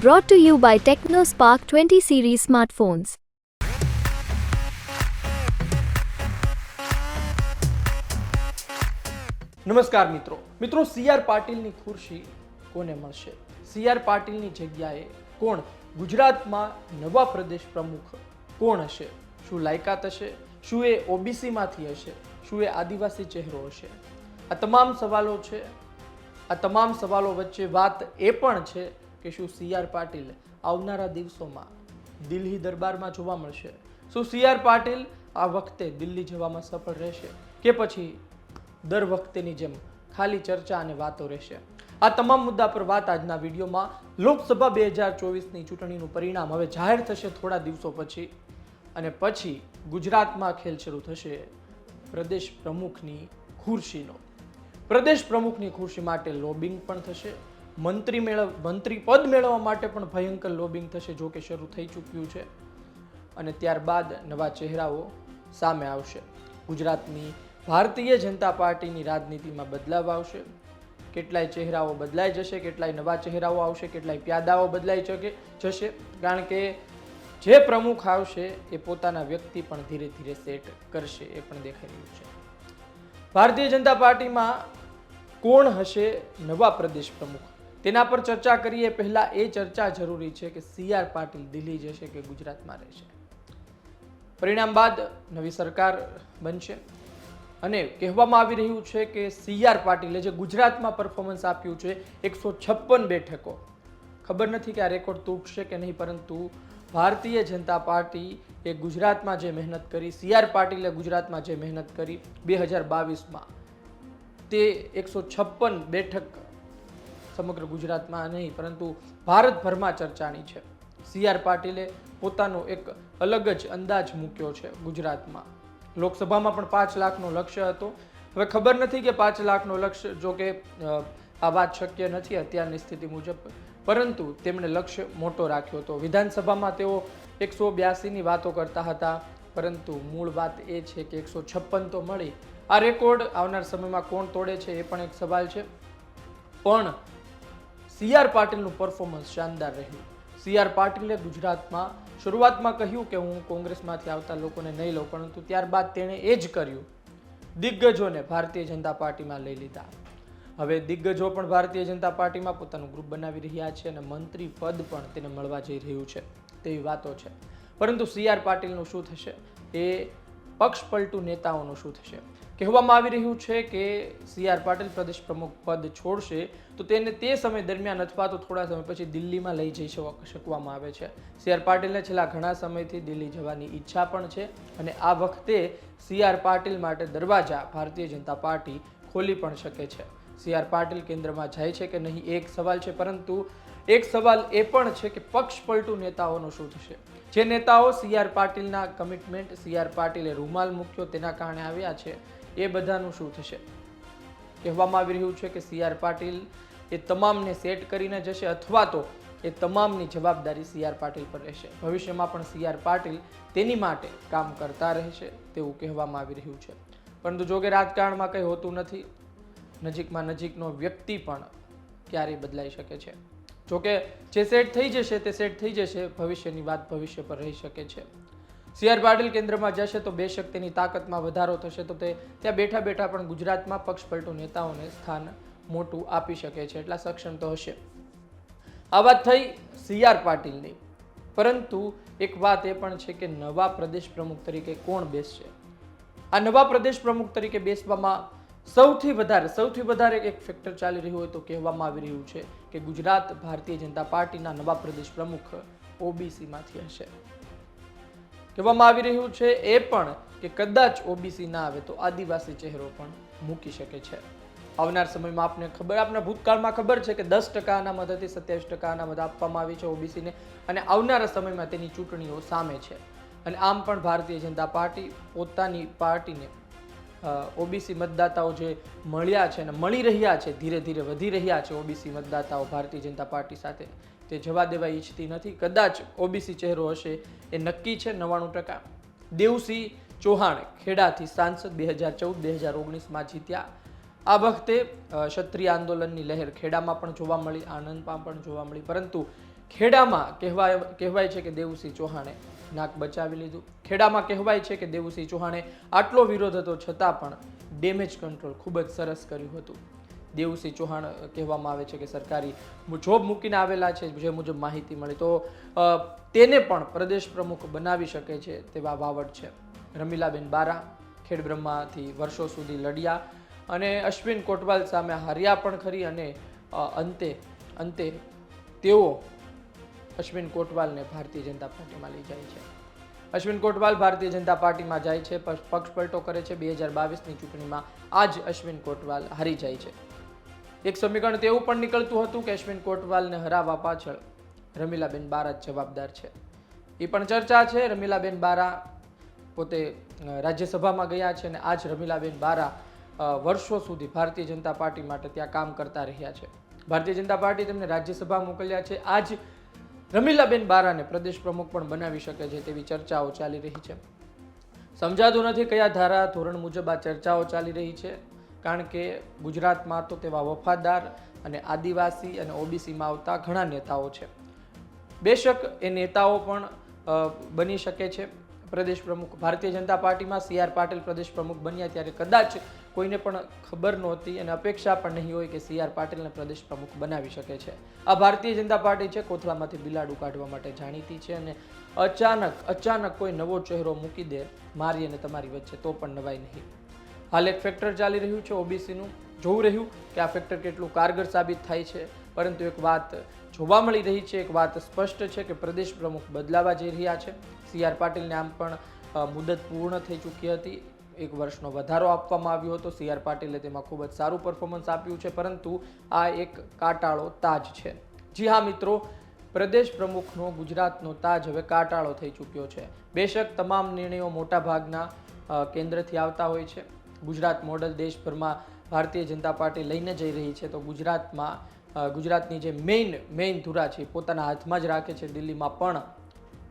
Brought to you by TechnoSpark 20 series smartphones. નમસ્કાર મિત્રો. મિત્રો સી આર પાટીલની ખુરશી કોને મળશે? સી આર પાટીલની જગ્યાએ કોણ ગુજરાતમાં નવા પ્રદેશ પ્રમુખ કોણ હશે? શું લાયકાત હશે? શું એ ઓબીસીમાંથી હશે? શું એ આદિવાસી ચહેરો હશે? આ તમામ સવાલો છે. આ તમામ સવાલો વચ્ચે વાત એ પણ છે કે શું સી આર પાટીલ આવનારા દિવસોમાં દિલ્હી દરબારમાં જોવા મળશે. શું સી આર પાટીલ આ વખતે દિલ્હી જવામાં સફળ રહેશે કે પછી દર વખતેની જેમ ખાલી ચર્ચા અને વાતો રહેશે? આ તમામ મુદ્દા પર વાત આજના વિડીયોમાં. લોકસભા બે હજાર ચોવીસની ચૂંટણીનું પરિણામ હવે જાહેર થશે થોડા દિવસો પછી અને પછી ગુજરાતમાં ખેલ શરૂ થશે. પ્રદેશ પ્રમુખની ખુરશીનો. પ્રદેશ પ્રમુખની ખુરશી માટે લોબિંગ પણ થશે. મંત્રી મેળવ, મંત્રી પદ મેળવવા માટે પણ ભયંકર લોબિંગ થશે જો કે શરૂ થઈ ચૂક્યું છે. અને ત્યારબાદ નવા ચહેરાઓ સામે આવશે. ગુજરાતની ભારતીય જનતા પાર્ટીની રાજનીતિમાં બદલાવ આવશે. કેટલાય ચહેરાઓ બદલાઈ જશે, કેટલાય નવા ચહેરાઓ આવશે, કેટલાય પ્યાદાઓ બદલાઈ શકે જશે. કારણ કે જે પ્રમુખ આવશે એ પોતાના વ્યક્તિ પણ ધીરે ધીરે સેટ કરશે એ પણ દેખાઈ રહ્યું છે. ભારતીય જનતા પાર્ટીમાં કોણ હશે? નવા પ્રદેશ પ્રમુખ તેના પર ચર્ચા કરીએ. પહેલાં એ ચર્ચા જરૂરી છે કે સી આર પાટીલ દિલ્હી જશે કે ગુજરાતમાં રહેશે? પરિણામ બાદ નવી સરકાર બનશે. અને કહેવામાં આવી રહ્યું છે કે સી આર પાટીલે જે ગુજરાતમાં પરફોર્મન્સ આપ્યું છે, એકસો છપ્પન બેઠકો. ખબર નથી કે આ રેકોર્ડ તૂટશે કે નહીં, પરંતુ ભારતીય જનતા પાર્ટી એ ગુજરાતમાં જે મહેનત કરી, સી આર પાટીલે ગુજરાતમાં જે મહેનત કરી, બે હજાર બાવીસમાં તે એકસો છપ્પન બેઠક સમગ્ર ગુજરાતમાં નહીં, પરંતુ ભારતભરમાં ચર્ચાની છે. સી આર પાટીલે પોતાનો એક અલગ જ અંદાજ મૂક્યો છે ગુજરાતમાં. લોકસભામાં પણ પાંચ લાખનો લક્ષ્ય હતો. હવે ખબર નથી કે પાંચ લાખનો લક્ષ્ય, જો કે આ વાત શક્ય નથી અત્યારની સ્થિતિ મુજબ, પરંતુ તેમણે લક્ષ્ય મોટો રાખ્યો હતો. વિધાનસભામાં તેઓ એકસો બ્યાસીની વાતો કરતા હતા, પરંતુ મૂળ વાત એ છે કે એકસો છપ્પન તો મળી. આ રેકોર્ડ આવનાર સમયમાં કોણ તોડે છે એ પણ એક સવાલ છે. પણ સી આર પાટીલનું પરફોર્મન્સ શાનદાર રહ્યું. સી આર પાટીલે ગુજરાતમાં શરૂઆતમાં કહ્યું કે હું કોંગ્રેસમાંથી આવતા લોકોને નહીં લઉં, પરંતુ ત્યારબાદ તેણે એ જ કર્યું. દિગ્ગજોને ભારતીય જનતા પાર્ટીમાં લઈ લીધા. હવે દિગ્ગજો પણ ભારતીય જનતા પાર્ટીમાં પોતાનું ગ્રુપ બનાવી રહ્યા છે અને મંત્રી પદ પણ તેને મળવા જઈ રહ્યું છે. તેવી વાતો છે. પરંતુ સી આર પાટીલનું શું થશે? એ પક્ષ પલટુ નેતાઓનું શું થશે? કહેવામાં આવી રહ્યું છે કે સી આર પાટીલ પ્રદેશ પ્રમુખ પદ છોડશે, તો તેને તે સમય દરમિયાન અથવા તો થોડા સમય પછી દિલ્હીમાં લઈ જઈ શક- શકવામાં આવે છે. સી આર પાટીલને છેલ્લા ઘણા સમયથી દિલ્હી જવાની ઈચ્છા પણ છે અને આ વખતે સી આર પાટીલ માટે દરવાજા ભારતીય જનતા પાર્ટી ખોલી પણ શકે છે. સી આર પાટીલ કેન્દ્રમાં જાય છે કે નહીં એક સવાલ છે, પરંતુ એક સવાલ એ પણ છે કે પક્ષ પલટું નેતાઓનું શું થશે? જે નેતાઓ સી આર પાટીલના કમિટમેન્ટ સી આર પાટીલે રૂમાલ મૂક્યો તેના કારણે આવ્યા છે. એ બધાનું શું થશે? કહેવામાં આવી રહ્યું છે કે સી આર પાટીલ એ તમામને સેટ કરીને જશે અથવા તો એ તમામની જવાબદારી સી આર પાટીલ પર રહેશે. ભવિષ્યમાં પણ સી આર પાટીલ તેની માટે કામ કરતા રહેશે તેવું કહેવામાં આવી રહ્યું છે. પરંતુ જો કે રાજકારણમાં કંઈ હોતું નથી, નજીકમાં નજીકનો વ્યક્તિ પણ ક્યારેય બદલાઈ શકે છે. જોકે જે સેટ થઈ જશે તે સેટ થઈ જશે, ભવિષ્યની વાત ભવિષ્ય પર રહી શકે છે. સી આર પાટીલ કેન્દ્રમાં જશે તો બે શક્તિની તાકાતમાં વધારો થશે તો તે ત્યાં બેઠા બેઠા પણ ગુજરાતમાં પક્ષ પલટુ નેતાઓને સ્થાન મોટું આપી શકે છે એટલા સક્ષમ તો હશે. આ વાત થઈ સી આર પાટીલની. પરંતુ એક વાત એ પણ છે કે નવા પ્રદેશ પ્રમુખ તરીકે કોણ બેસશે? આ નવા પ્રદેશ પ્રમુખ તરીકે બેસવામાં સૌથી વધારે સૌથી વધારે એક ફેક્ટર ચાલી રહ્યું હોય તો કહેવામાં આવી રહ્યું છે કે ગુજરાત ભારતીય જનતા પાર્ટીના નવા પ્રદેશ પ્રમુખ ઓબીસીમાંથી હશે. કહેવામાં આવી રહ્યું છે એ પણ કે કદાચ ઓબીસી ના આવે તો આદિવાસી ચહેરો પણ મૂકી શકે છે. આવનાર સમયમાં આપને ખબર, આપને ભૂતકાળમાં ખબર છે કે દસ ટકા અનામત હતી, સત્યાવીસ ટકા અનામત આપવામાં આવી છે ઓબીસીને અને આવનારા સમયમાં તેની ચૂંટણીઓ સામે છે. અને આમ પણ ભારતીય જનતા પાર્ટી પોતાની પાર્ટીને ઓબીસી મતદાતાઓ જે મળ્યા છે અને મળી રહ્યા છે, ધીરે ધીરે વધી રહ્યા છે ઓબીસી મતદાતાઓ ભારતીય જનતા પાર્ટી સાથે તે જવા દેવા ઈચ્છતી નથી. કદાચ ઓબીસી ચહેરો હશે એ નક્કી છે નવ્વાણું ટકા. દેવસિંહ ચૌહાણ ખેડાથી સાંસદ બે હજાર ચૌદ, બે હજાર ઓગણીસમાં જીત્યા. આ વખતે ક્ષત્રિય આંદોલનની લહેર ખેડામાં પણ જોવા મળી આનંદમાં પણ જોવા મળી. પરંતુ ખેડામાં કહેવાય કહેવાય છે કે દેવુસિંહ ચૌહાણે નાક બચાવી લીધું. ખેડામાં કહેવાય છે કે દેવુસિંહ ચૌહાણે આટલો વિરોધ હતો છતાં પણ ડેમેજ કંટ્રોલ ખૂબ જ સરસ કર્યું હતું. દેવુસિંહ ચૌહાણ કહેવામાં આવે છે કે સરકારી જોબ મૂકીને આવેલા છે, જે મુજબ માહિતી મળી. તો તેને પણ પ્રદેશ પ્રમુખ બનાવી શકે છે તેવા વાવડ છે. રમીલાબેન બારા, ખેડબ્રહ્માથી વર્ષો સુધી લડ્યા અને અશ્વિન કોટવાલ સામે હાર્યા પણ ખરી અને અંતે અંતે તેઓ અશ્વિન કોટવાલને ભારતીય જનતા પાર્ટીમાં લઈ જાય છે. અશ્વિન કોટવાલ ભારતીય જનતા પાર્ટીમાં જાય છે, પક્ષ પલટો કરે છે. બે હજાર બાવીસની ચૂંટણીમાં આ જ અશ્વિન કોટવાલ હારી જાય છે. એક સમીકરણ તેવું પણ નીકળતું હતું કે અશ્વિન કોટવાલને હરાવવા પાછળ રમીલાબેન બારા જ જવાબદાર છે. એ પણ ચર્ચા છે. રમીલાબેન બારા પોતે રાજ્યસભામાં ગયા છે અને આ જ રમીલાબેન બારા વર્ષો સુધી ભારતીય જનતા પાર્ટી માટે ત્યાં કામ કરતા રહ્યા છે. ભારતીય જનતા પાર્ટી તેમને રાજ્યસભા મોકલ્યા છે. આ જ રમીલાબેન બારાને પ્રદેશ પ્રમુખ પણ બનાવી શકે છે તેવી ચર્ચાઓ ચાલી રહી છે. સમજાતું નથી કયા ધારા ધોરણ મુજબ આ ચર્ચાઓ ચાલી રહી છે. કારણ કે ગુજરાતમાં તો તેવા વફાદાર અને આદિવાસી અને ઓબીસીમાં આવતા ઘણા નેતાઓ છે. બેશક એ નેતાઓ પણ બની શકે છે. પ્રદેશ પ્રમુખ, ભારતીય જનતા પાર્ટીમાં સી આર પાટીલ પ્રદેશ પ્રમુખ બન્યા ત્યારે કદાચ કોઈને પણ ખબર નહોતી અને અપેક્ષા પણ નહીં હોય કે સી આર પાટીલને પ્રદેશ પ્રમુખ બનાવી શકે છે. આ ભારતીય જનતા પાર્ટી છે, કોથળામાંથી બિલાડું કાઢવા માટે જાણીતી છે અને અચાનક અચાનક કોઈ નવો ચહેરો મૂકી દે, મારી અને તમારી વચ્ચે તો પણ નવાઈ નહીં. હાલ એક ફેક્ટર ચાલી રહ્યું છે ઓબીસીનું જોવું રહ્યું કે આ ફેક્ટર કેટલું કારગર સાબિત થાય છે. પરંતુ એક વાત જોવા મળી રહી છે, એક વાત સ્પષ્ટ છે કે પ્રદેશ પ્રમુખ બદલાવા જઈ રહ્યા છે. સી આર પાટીલને આમ પણ મુદત પૂર્ણ થઈ ચૂકી હતી. એક વર્ષનો વધારો આપવામાં આવ્યો હતો. સી આર પાટીલે તેમાં ખૂબ જ સારું પરફોર્મન્સ આપ્યું છે, પરંતુ આ એક કાટાળો તાજ છે. જી હા, મિત્રો, પ્રદેશ પ્રમુખનો ગુજરાતનો તાજ હવે કાટાળો થઈ ચૂક્યો છે. બેશક તમામ નિર્ણયો મોટાભાગના કેન્દ્રથી આવતા હોય છે. ગુજરાત મોડલ દેશભરમાં ભારતીય જનતા પાર્ટી લઈને જઈ રહી છે. તો ગુજરાતમાં ગુજરાતની જે મેઇન મેઇન ધુરા છે પોતાના હાથમાં જ રાખે છે. દિલ્હીમાં પણ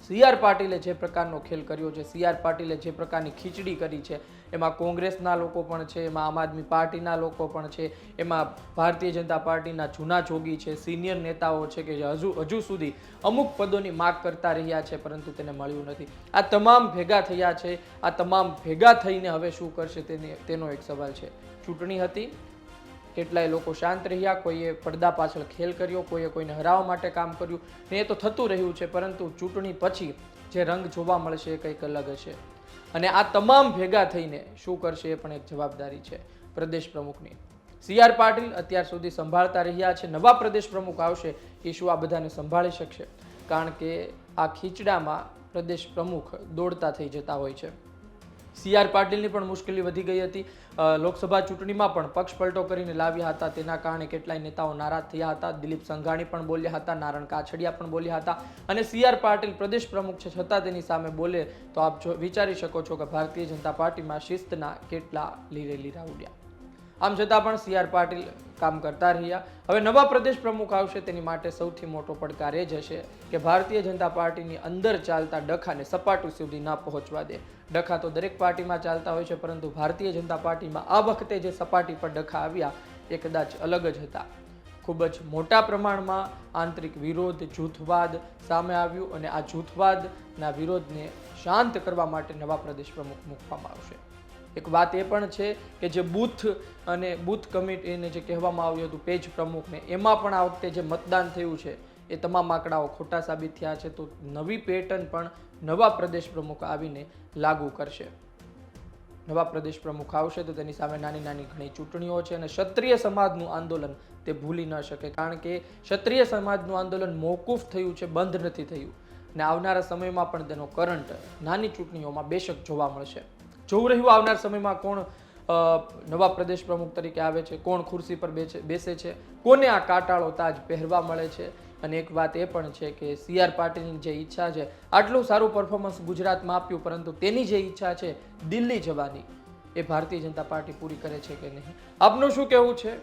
સી આર પાટીલે જે પ્રકારનો ખેલ કર્યો છે સી આર પાટીલે જે પ્રકારની ખીચડી કરી છે, એમાં કોંગ્રેસના લોકો પણ છે, એમાં આમ આદમી પાર્ટીના લોકો પણ છે, એમાં ભારતીય જનતા પાર્ટીના જૂના જોગી છે, સિનિયર નેતાઓ છે કે જે હજુ હજુ સુધી અમુક પદોની માગ કરતા રહ્યા છે, પરંતુ તેને મળ્યું નથી. આ તમામ ભેગા થયા છે, આ તમામ ભેગા થઈને હવે શું કરશે તેની, તેનો એક સવાલ છે. ચૂંટણી હતી કેટલાય લોકો શાંત રહ્યા, કોઈએ પડદા પાછળ ખેલ કર્યો, કોઈએ કોઈને હરાવવા માટે કામ કર્યું. ને એ તો થતું રહ્યું છે, પરંતુ ચૂંટણી પછી જે રંગ જોવા મળશે એ કંઈક અલગ હશે. અને આ તમામ ભેગા થઈને શું કરશે એ પણ એક જવાબદારી છે પ્રદેશ પ્રમુખની. સી આર પાટીલ અત્યાર સુધી સંભાળતા રહ્યા છે, નવા પ્રદેશ પ્રમુખ આવશે, એ શું આ બધાને સંભાળી શકશે? કારણ કે આ ખીચડામાં પ્રદેશ પ્રમુખ દોડતા થઈ જતા હોય છે. સી આર પાટીલની પણ મુશ્કેલી વધી ગઈ હતી. લોકસભા ચૂંટણીમાં પણ પક્ષ પલટો કરીને લાવ્યા હતા. તેના કારણે કેટલાય નેતાઓ નારાજ થયા હતા. દિલીપ સંઘાણી પણ બોલ્યા હતા. નારણ કાછડિયા પણ બોલ્યા હતા. અને સી આર પાટીલ પ્રદેશ પ્રમુખ છે. છતાં તેની સામે બોલે તો આપ જો વિચારી શકો છો કે ભારતીય જનતા પાર્ટીમાં શિસ્તના કેટલા લીરે લીરા ઉડ્યા આમ છતાં પણ સી આર પાટીલ કામ કરતા રહ્યા. હવે નવા પ્રદેશ પ્રમુખ આવશે તેની માટે સૌથી મોટો પડકાર એ જ હશે કે ભારતીય જનતા પાર્ટીની અંદર ચાલતા ડખાને સપાટું સુધી ના પહોંચવા દે. ડખા તો દરેક પાર્ટીમાં ચાલતા હોય છે, પરંતુ ભારતીય જનતા પાર્ટીમાં આ વખતે જે સપાટી પર ડખા આવ્યા, એ કદાચ અલગ જ હતા. ખૂબ જ મોટા પ્રમાણમાં આંતરિક વિરોધ, જૂથવાદ સામે આવ્યું અને આ જૂથવાદના વિરોધને શાંત કરવા માટે નવા પ્રદેશ પ્રમુખ મૂકવામાં આવશે. એક વાત એ પણ છે કે જે બૂથ અને બૂથ કમિટીને જે કહેવામાં આવ્યું હતું, પેજ પ્રમુખને, એમાં પણ આ વખતે જે મતદાન થયું છે, એ તમામ આંકડાઓ ખોટા સાબિત થયા છે, તો નવી પેટર્ન પણ નવા પ્રદેશ પ્રમુખ આવીને લાગુ કરશે. નવા પ્રદેશ પ્રમુખ આવશે તો તેની સામે નાની નાની ઘણી ચૂંટણીઓ છે અને ક્ષત્રિય સમાજનું આંદોલન તે ભૂલી ન શકે, કારણ કે ક્ષત્રિય સમાજનું આંદોલન મોકૂફ થયું છે, બંધ નથી થયું. ને આવનારા સમયમાં પણ તેનો કરંટ નાની ચૂંટણીઓમાં બેશક જોવા મળશે. જોવું રહ્યું આવનાર સમયમાં કોણ નવા પ્રદેશ પ્રમુખ તરીકે આવે છે, કોણ ખુરશી પર બેસે છે, કોને આ કાટાળો તાજ પહેરવા મળે છે? અને એક વાત એ પણ છે કે સીઆર પાટીલની જે ઈચ્છા છે, આટલું સારું પરફોર્મન્સ ગુજરાતમાં આપ્યું, પરંતુ તેની જે ઈચ્છા છે, દિલ્હી જવાની, એ ભારતીય જનતા પાર્ટી પૂરી કરે છે કે નહીં? આપનું શું કહેવું છે?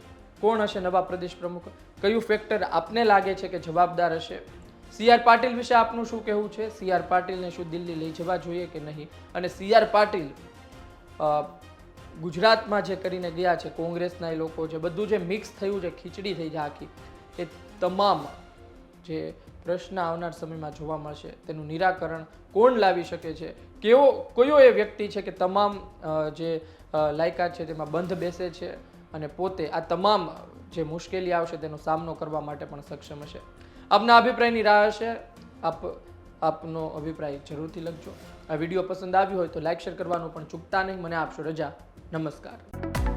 કોણ હશે નવા પ્રદેશ પ્રમુખ? કયું ફેક્ટર આપને લાગે છે કે જવાબદાર હશે? સીઆર પાટીલ વિશે આપનું શું કહેવું છે? સીઆર પાટીલને શું દિલ્હી લઈ જવા જોઈએ કે નહીં? અને સીઆર પાટીલ ગુજરાતમાં જે કરીને ગયા છે, કોંગ્રેસના એ લોકો છે બધું જે મિક્સ થયું છે, ખીચડી થઈ છે આખી, એ તમામ જે પ્રશ્ન આવનાર સમયમાં જોવા મળશે. તેનું નિરાકરણ કોણ લાવી શકે છે? કેવો, કયો એ વ્યક્તિ છે કે તમામ જે લાયકાત છે તેમાં બંધ બેસે છે અને પોતે આ તમામ જે મુશ્કેલી આવશે તેનો સામનો કરવા માટે પણ સક્ષમ હશે. આપના અભિપ્રાયની રાહ હશે. આપ, આપનો અભિપ્રાય જરૂરથી લખજો. આ વીડિયો પસંદ આવ્યો હોય તો લાઈક, શેર કરવાનું પણ ચૂકતા નહીં. મને આપશો રજા. નમસ્કાર.